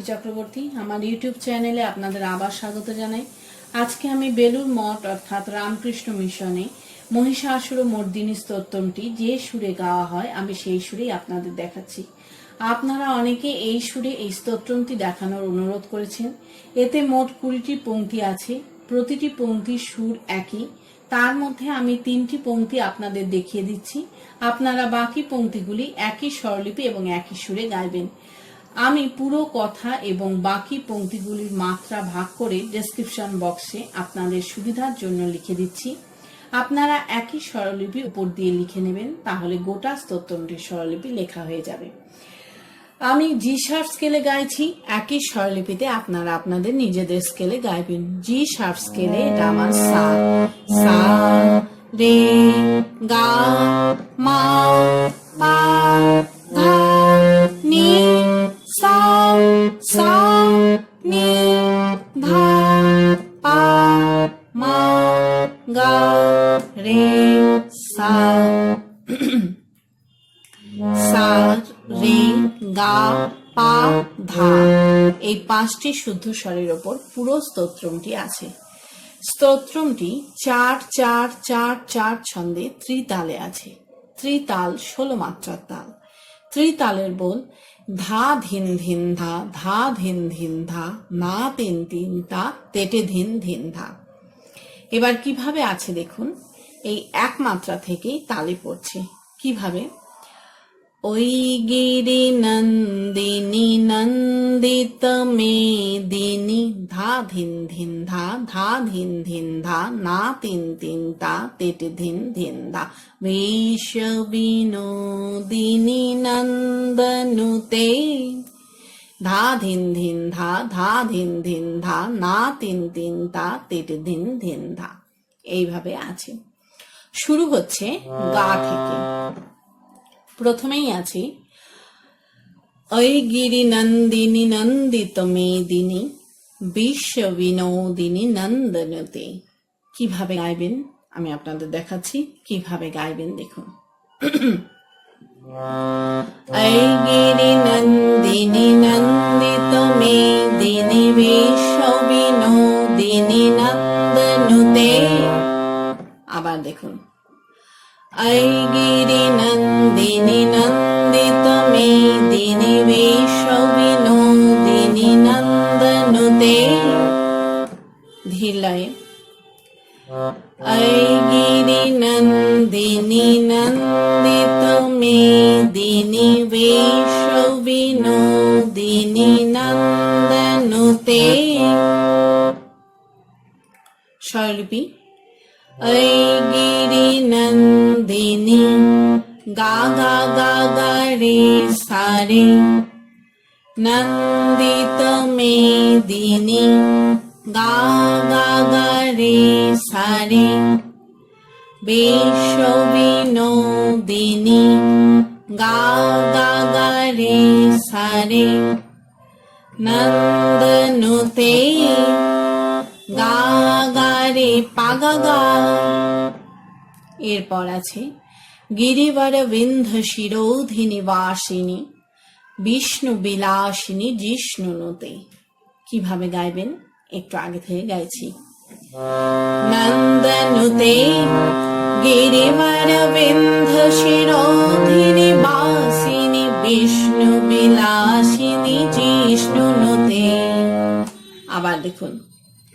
সাক্ষী চক্রবর্তী, আমার ইউটিউব চ্যানেলে আপনাদের আবার স্বাগত জানাই। আজকে আমি বেলুর মঠ, অর্থাৎ রামকৃষ্ণ মিশনে মহিষাসুর মর্দিনী স্তোত্রমটি যে সুরে গাওয়া হয়, আমি সেই সুরেই আপনাদের দেখাচ্ছি। আপনারা অনেকে এই সুরে এই স্তোত্রমটি দেখানোর অনুরোধ করেছেন। এতে মোট কুড়িটি পঙ্ক্তি আছে। প্রতিটি পংক্তির সুর একই। তার মধ্যে আমি তিনটি পঙ্ক্তি আপনাদের দেখিয়ে দিচ্ছি। আপনারা বাকি পঙ্ক্তিগুলি একই স্বরলিপি এবং একই সুরে গাইবেন। আমি পুরো কথা এবং বাকি পংক্তিগুলির মাত্রা ভাগ করে ডেসক্রিপশন বক্সে আপনাদের সুবিধার জন্য লিখে দিচ্ছি। আপনারা একই স্বরলিপি উপর দিয়ে লিখে নেবেন, তাহলে গোটা স্তোত্রমটির স্বরলিপি লেখা হয়ে যাবে। আমি জি শার্প স্কেলে গাইছি, একই স্বরলিপিতে আপনারা আপনাদের নিজেদের স্কেলে গাইবেন। জি শার্প স্কেলে এটা আমার সা সা, রে, গা, মা, পা সা সা নি ধা পা মা গা রে সা সা রে গা পা ধা এই পাঁচটি শুদ্ধ স্বরের ওপর পুরো স্তোত্রমটি আছে। স্তোত্রমটি চার চার চার চার ছন্দে ত্রিতালে আছে। ত্রিতাল ষোলো মাত্রার তাল। ত্রিতালের বল ধা ধিন ধিন ধা ধা ধিন ধিন ধা না তিন তিন তা, তেটে ধিন ধিন ধা। এবার কীভাবে আছে দেখুন, এই একমাত্রা থেকেই তালে পড়ছে। কীভাবে? ওই গিরি নন্দিনী নন্দিত মেদিনী ধা ধিন ধিন ধা ধা ধিন ধিন ধা, না তিন তিন তা, তেট ধিন ধিন ধা। বেশ বিনোদিনী নন্দনুতে, ধা ধিন ধিন ধা ধা ধিন ধিন ধা, না তিন তিন তা, তেট ধিন ধিন ধা। এইভাবে আছে। শুরু হচ্ছে গা থেকে। প্রথমেই আছে। ওই গিরি নন্দিনী নন্দিত মেদিনী বিশ্ব বিনোদিনী নন্দনতে। কীভাবে গাইবেন? আমি আপনাদের দেখাচ্ছি, কীভাবে গাইবেন দেখুন। ওই গিরি নন্দিনী নন্দিত মেদিনী বিশ্ব বিনোদিনী নন্দনুতে। আবার দেখুন। নন্দিনী নন্দিত মেদিনী বিশ্ব বিনোদিনী নন্দনুতে ধীরলয়ে ঐগিরি নন্দিনী নন্দিত মেদিনী বিশ্ব বিনোদিনী নন্দনুতে স্বরলিপি ঐগিরি নন্দিনী গা গা গা গা রে সারে। নন্দিত মেদিনী গা গা গা রে সারে। বিশ্ব বিনোদিনী গা গা গা রে পাগা গা এরপর আছে গিরিবর বিন্ধ শিরোধিনী বাসিনী বিষ্ণু বিলাসিনী জিষ্ণুনুতে। কীভাবে গাইবেন? একটু আগে থেকে গাইছি। নন্দনুতে গিরিবর বিন্ধ শিরোধিনী বাসিনী বিষ্ণু বিলাসিনী জিষ্ণুনুতে। আবার দেখুন।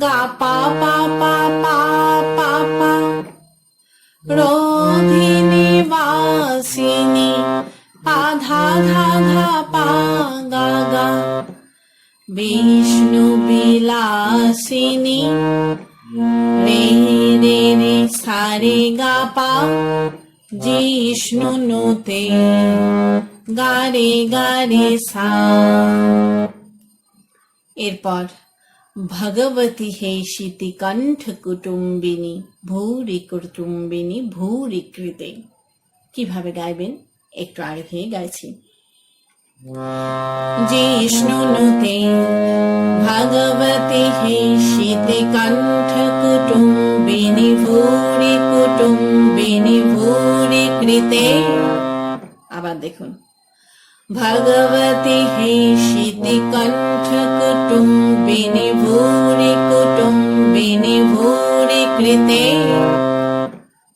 গা পা পা পা পা পা পা। রোধিনী বাসিনী, পা ধা ধা ধা পা গা গা। বিষ্ণু বিলাসিনী রে রে রে সারে গা পা। জিষ্ণুনুতে গারে গারে সা। এরপর ভগবতী হে শীতি কণ্ঠ কুটুম্বিনী ভূরি কুটুম্বিনী ভূরি কৃতে কীভাবে গাইবেন একটু আগে থেকে গাইছি জিষ্ণুনুতে ভগবতী হে শীতি কণ্ঠ কুটুম্বিনী ভূরি কুটুম্বিনী ভূরি কৃতে আবার দেখুন ভগবতী হে শীতি কণ্ঠ কুটুম্বিনী ভূরি কুটুম্বিনী ভূরি কৃতে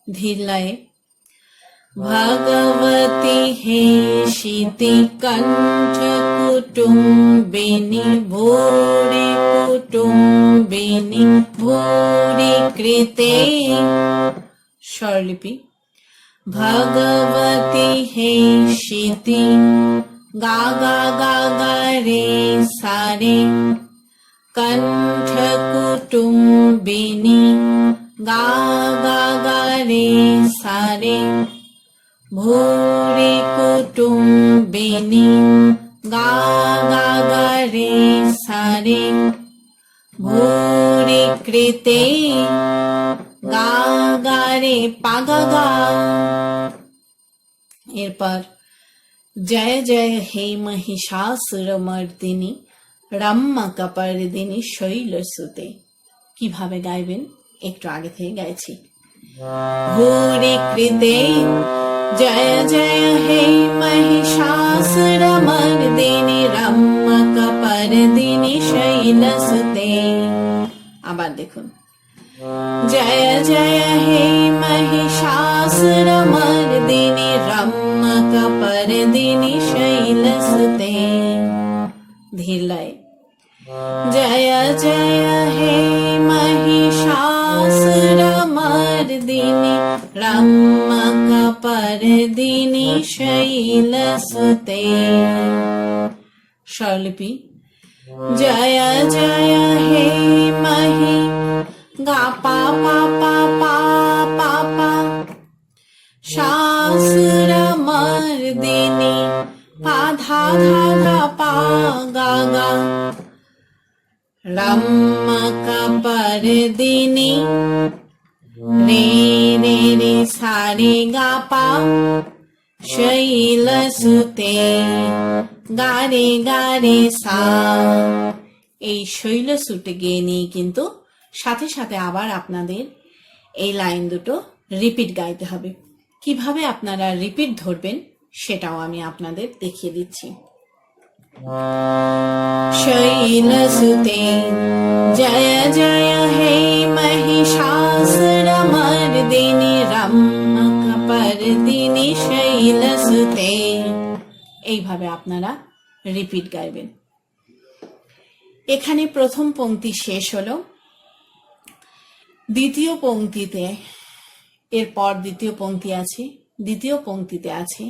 ধীর লয়ে ভগবতী হে শীতি কণ্ঠ কুটুম্বিনী ভূরি কুটুম্বিনী ভূরি কৃতে স্বরলিপি भगवति हे शिति। गागा गागारे सारि। कण्ठकुटुम्बिनी। गा रे सारे। भूरि कुटुम्बिनि। गा गा गा रे सारे। भूरि कृते। গা গা রে পাগা গা এরপর, জয় জয় হে মহিষাসুর মর্দিনী রম্মা কপর্দিনী শৈল সুতে কীভাবে গাইবেন? একটু আগে থেকে গাইছি। ভূরি কৃতে, জয় জয় হে মহিষাসুর মর্দিনী রম্মা কপর্দিনী শৈল সুতে আবার দেখুন। জয় জয় হে মহিষাসুর মর্দিনী রম্মক পরদিনী শৈলসুতে ধীর লয় জয় জয় হে মহিষাসুর মর্দিনী রম্মক পরদিনী শৈলসুতে গা, পা পা পা পা পা পা। শাসুর মর্দিনী পা, ধা ধা ধা, পা, গা গা। রম্মক পরদিনী রে রে রে, সারে গা, পা। শৈল সুতে গারে গারে সা। এই শৈল সুটে গিয়ে নিয়ে কিন্তু সাথে সাথে আবার আপনাদের এই লাইন দুটো রিপিট গাইতে হবে। কীভাবে আপনারা রিপিট ধরবেন সেটাও আমি আপনাদের দেখিয়ে দিচ্ছি। শৈল সুতে জয় জয় হে মহিষাসুর মর্দিনী রম্মক পরদিনী শৈল সুতে। এইভাবে আপনারা রিপিট গাইবেন। এখানে প্রথম পংক্তি শেষ হলো। দ্বিতীয় পংক্তিতে এরপর দ্বিতীয় পংক্তি আছে, দ্বিতীয় পংক্তিতে আছে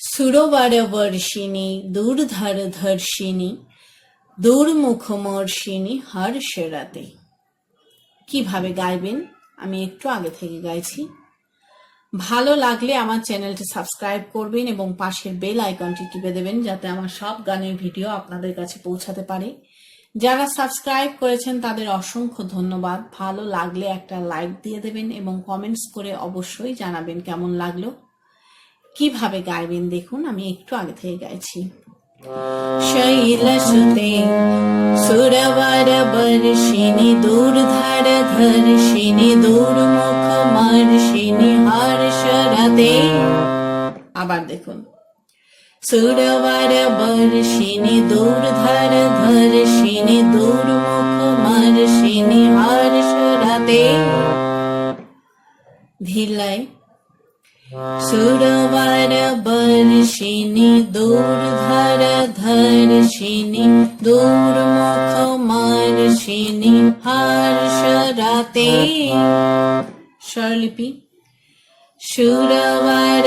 সুরবার বর্ষিণী দূরধর ধর্ষিণী দূরমুখমর্ষিণী, হর্ষরাতে। কীভাবে গাইবেন? আমি একটু আগে থেকে গাইছি। ভালো লাগলে আমার চ্যানেলটি সাবস্ক্রাইব করবেন এবং পাশের বেল আইকনটি টিপে দেবেন যাতে আমার সব গানের ভিডিও আপনাদের কাছে পৌঁছাতে পারে। যারা সাবস্ক্রাইব করেছেন, তাদের অসংখ্য ধন্যবাদ। ভালো লাগলে একটা লাইক দিয়ে দেবেন এবং কমেন্টস করে অবশ্যই জানাবেন কেমন লাগল। কীভাবে গাইবেন দেখুন, আমি একটু আগে থেকে গাইছি। শৈলসুতে সুরবার বর্ষিণী, দূরধর ধর্ষিণী, দূরমুখ মর্ষিণী, হর্ষরতে। আবার দেখুন। সুরবার বর্ষিণী, দূরধর ধর্ষিণী, দূরমুখ মর্ষিণী হর্ষরতে ধীরলায় সুরবার বর্ষিণী, দূরধর ধর্ষিণী, দূরমুখ মর্ষিণী হর্ষরাতে স্বরলিপি। সুরবার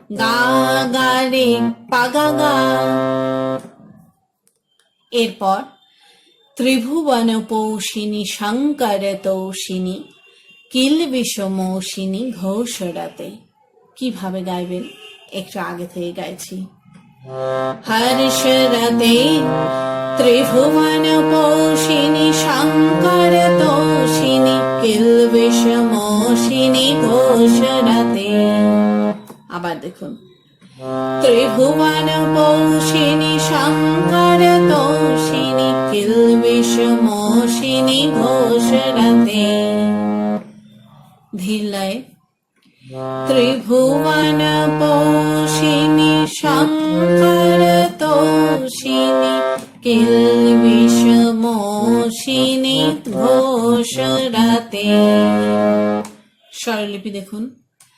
গা গা পাগা এরপর ত্রিভুবন পৌষিনী শঙ্কর তৌষিনী কিল বিষমৌষিনী ঘোষরাতে। কীভাবে গাইবেন? একটু আগে থেকে গাইছি। হর্ষরতে ত্রিভুবন পৌষিনী শঙ্কর তৌষিনী কিল বিষমৌষিনী ঘোষরাতে। আবার দেখুন ত্রিভুবন পৌষিনী শঙ্কর তৌষিনী কিল বিষমোষিনী ঘোষরতে ধীরলয় ত্রিভুবন পৌষিনী শঙ্কর তৌষিনী কিল বিষমোষিনী ঘোষরতে স্বরলিপি দেখুন।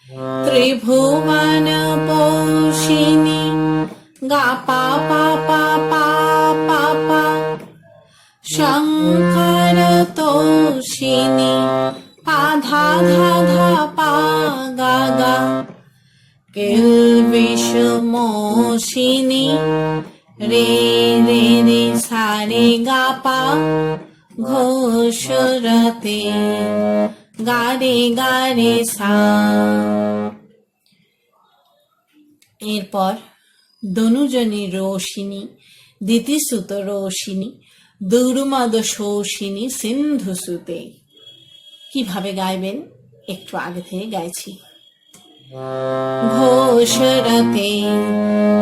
ত্রিভুবন পৌষিনী গা পা পা পা পা পা পা শঙ্কর তৌষিনী পা ধা ধা ধা পা গা গা কিল বিষমোষিনী রে রে রে সারে গা পা ঘোষরতে গারে গারে সা। এরপর দনুজনী রোশিনী, দিতিসুত রোশিনী দুর্মদ শোষিনী সিন্ধু সুতে কীভাবে গাইবেন? একটু আগে থেকে গাইছি। ঘোষরতে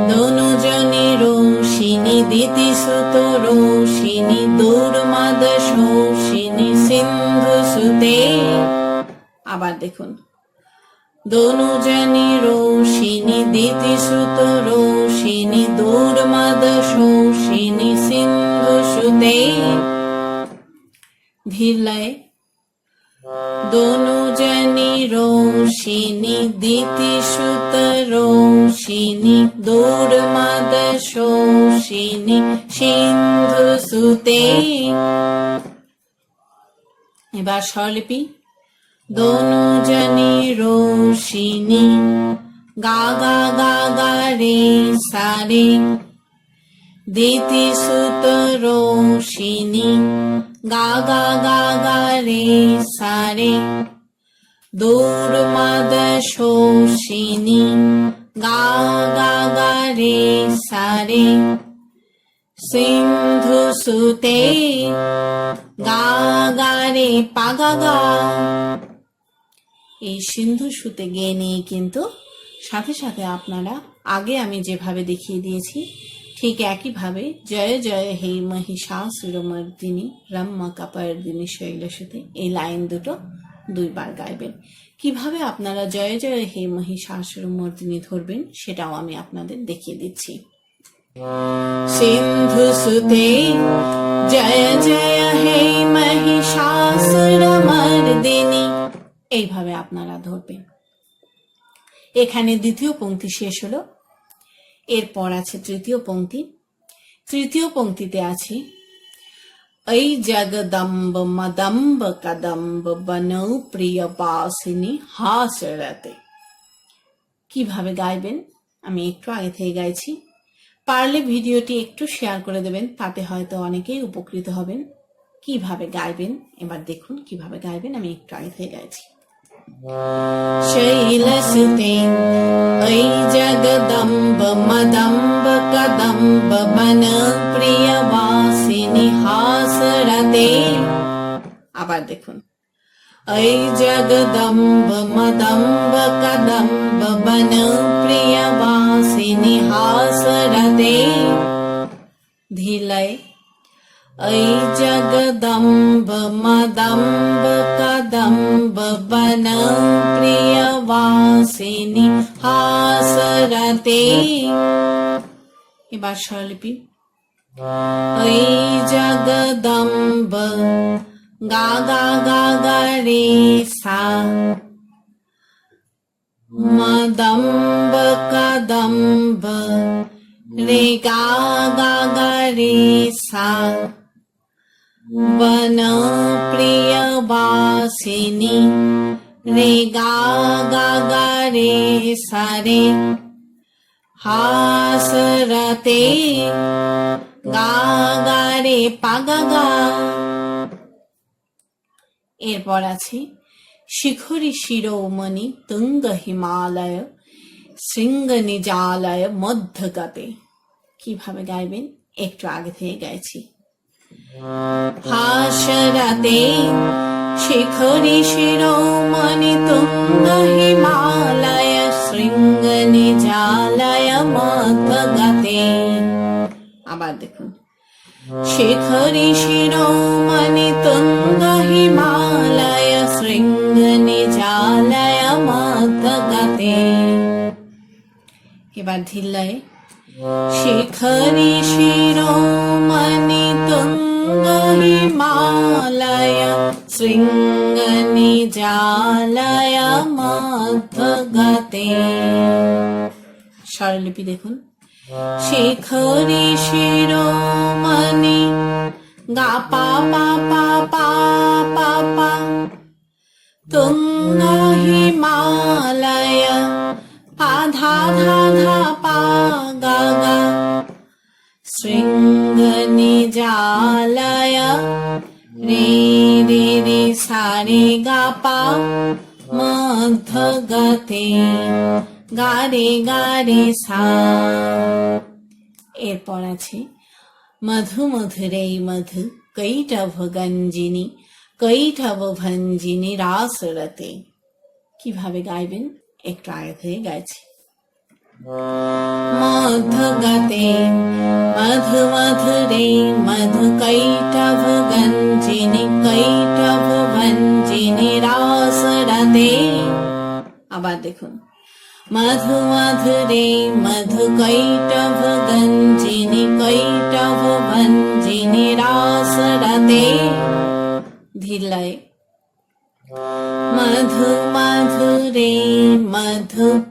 দনুজনী রোশিনী, দিতিসুত রোশিনী দুর্মদ শোষিনী সিন্ধু সুতে আবার দেখুন। দনুজনী রোশিনী দিতিসুত রোশিনী দুর্মদ শোষিনী, সিন্ধু সুতে। ধীরলয় দনুজনী রোশিনী দিতিসুত রোশিনী দুর্মদ শোষিনী, সিন্ধু সুতে। এবার স্বরলিপি। দনুজনী রোশিনী, গা গা গা গা রে সারে। দিতিসুত রোশিনী, গা গা গা গা রে সারে। দুর্মদ শোষিনী, গা গা গা রে সারে। সিন্ধু সুতে গা গা রে পাগা গা। এই সিন্ধু সুতে গেয়ে নিয়ে কিন্তু সাথে সাথে আপনারা আগে আমি যেভাবে দেখিয়ে দিয়েছি, ঠিক একইভাবে জয় জয় হে মহিষাসুরমর্দিনী রম্মা কাপারদিনী শৈলসুতে এই লাইন দুটো দুইবার গাইবেন। কীভাবে আপনারা জয় জয় হে মহিষাসুরমর্দিনী ধরবেন সেটাও আমি আপনাদের দেখিয়ে দিচ্ছি। সিন্ধু সুতে জয় জয় হে মহিষাসুরমর্দিনী এইভাবে আপনারা ধরবেন এখানে দ্বিতীয় পংক্তি শেষ হলো এরপর আছে তৃতীয় পংক্তি তৃতীয় পংক্তিতে আছে ऐ जगदम्ब मदम्ब कदम्ब বনৌ প্রিয় বাসিনী হাসরতে কিভাবে গাইবেন আমি একটু আগে থেকে গাইছি পারলে ভিডিওটি একটু শেয়ার করে দেবেন তাতে হয়তো অনেকেই উপকৃত হবেন কিভাবে গাইবেন এবার দেখুন কিভাবে গাইবেন আমি একটু আগে থেকে গাইছি शैलसुते ऐ जगदम्ब मदम्ब कदम्ब बन প্রিয়বাসিনী হাসরতে আবার দেখুন ऐ जगदम्ब मदम्ब कदम्ब बन प्रियवासिनी हासरते धीलय ऐ जगदम्ब मदम्ब कदम्ब बन প্রিয়বাসিনী হাসরতে এবার স্বরলিপি ऐ जगदम्ब गा गा गा गा रे सा मदम्ब कदम्ब রে গা গা গা রে সা রে গা গা গা রে সা রে হাসরতে গা গা রে পা গা গা এরপর আছে, শিখরি শিরোমণি তুঙ্গ হিমালয়, শৃঙ্গ নিজালয় মধ্যগতে। কীভাবে গাইবেন? একটু আগে থেকে গাইছি। হাসরাতে শিখরি শিরোমণি তুঙ্গ হিমালয় শৃঙ্গ নিজালয় মধ্যগতে আবার দেখুন। শিখরি শিরোমণি তুঙ্গ হিমালয় শৃঙ্গ নিজালয় মধ্যগতে এবার ধিল্লয়ে শিখরি শিরোমণি তুঙ্গ হিমালয় শৃঙ্গ নিজালয় মধ্যগতে স্বরলিপি দেখুন শিখরি শিরোমণি গা পা পা পা পা পা পা তুঙ্গ হিমালয় পা ধা ধা ধা পা গা গা শৃঙ্গ নিজালয় রে রে রে সা রে গা পা মধ্যগতে গা রে গা রে সা। এরপর আছে, মধু মধুরে মধু কৈটভ গঞ্জিনী কৈটভ ভঞ্জিনী রাসরতে। কীভাবে গাইবেন? একটু আগে থেকে গাইছি। মধ্যগতে মধু মধুরে মধু কৈটভ গঞ্জিনী কৈটভ ভঞ্জিনী রাসরতে আবার দেখুন। মধু মধুরে মধু কৈটভ গঞ্জিনী কৈটভ ভঞ্জিনী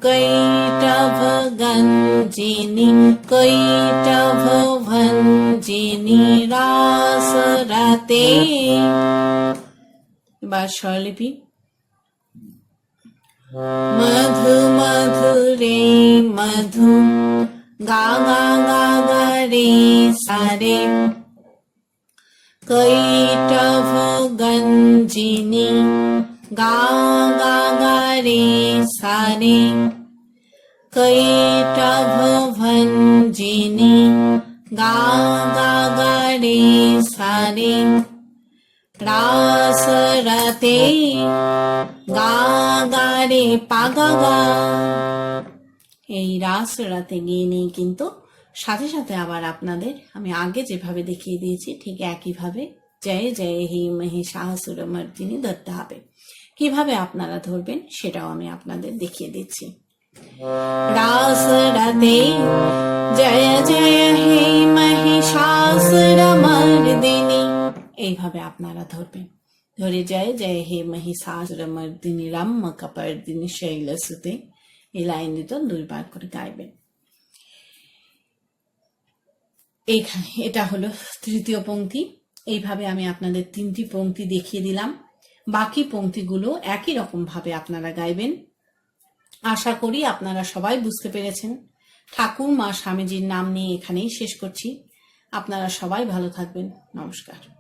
মধু কৈটভ ভঞ্জিনী রাসরতে এবার স্বরলিপি মধু মধুরে মধু গা গা গা গা রে সারে কৈটভ গঞ্জিনী গা গা সারে কৈটভ ভঞ্জিনী গা গা গা রে সারে রাসরতে গা গা রে পা গা গা এই রাস রাতে গিয়ে নিয়ে কিন্তু সাথে সাথে আবার আপনাদের আমি আগে যেভাবে দেখিয়ে দিয়েছি, ঠিক একইভাবে। জয় জয়, হে মহিষাসুর মর্দিনী ধরতে হবে কীভাবে আপনারা ধরবেন সেটাও আমি আপনাদের দেখিয়ে দিচ্ছি। রাস জয় জয় হে মহিষাসুর মর্দিনী। এইভাবে আপনারা ধরবেন। ধরে যায় জয় হে মহিষাসুর মর্দিনী রাম্য কপর্দিনী শৈলসুতে এই লাইন দুটো দুইবার করে গাইবেন। এইখানে এটা হলো তৃতীয় পঙ্ক্তি। এইভাবে আমি আপনাদের তিনটি পঙ্ক্তি দেখিয়ে দিলাম। বাকি পংক্তিগুলো একই রকম ভাবে আপনারা গাইবেন। আশা করি আপনারা সবাই বুঝতে পেরেছেন। ঠাকুর মা স্বামীজির নাম নিয়ে এখানেই শেষ করছি। আপনারা সবাই ভালো থাকবেন। নমস্কার।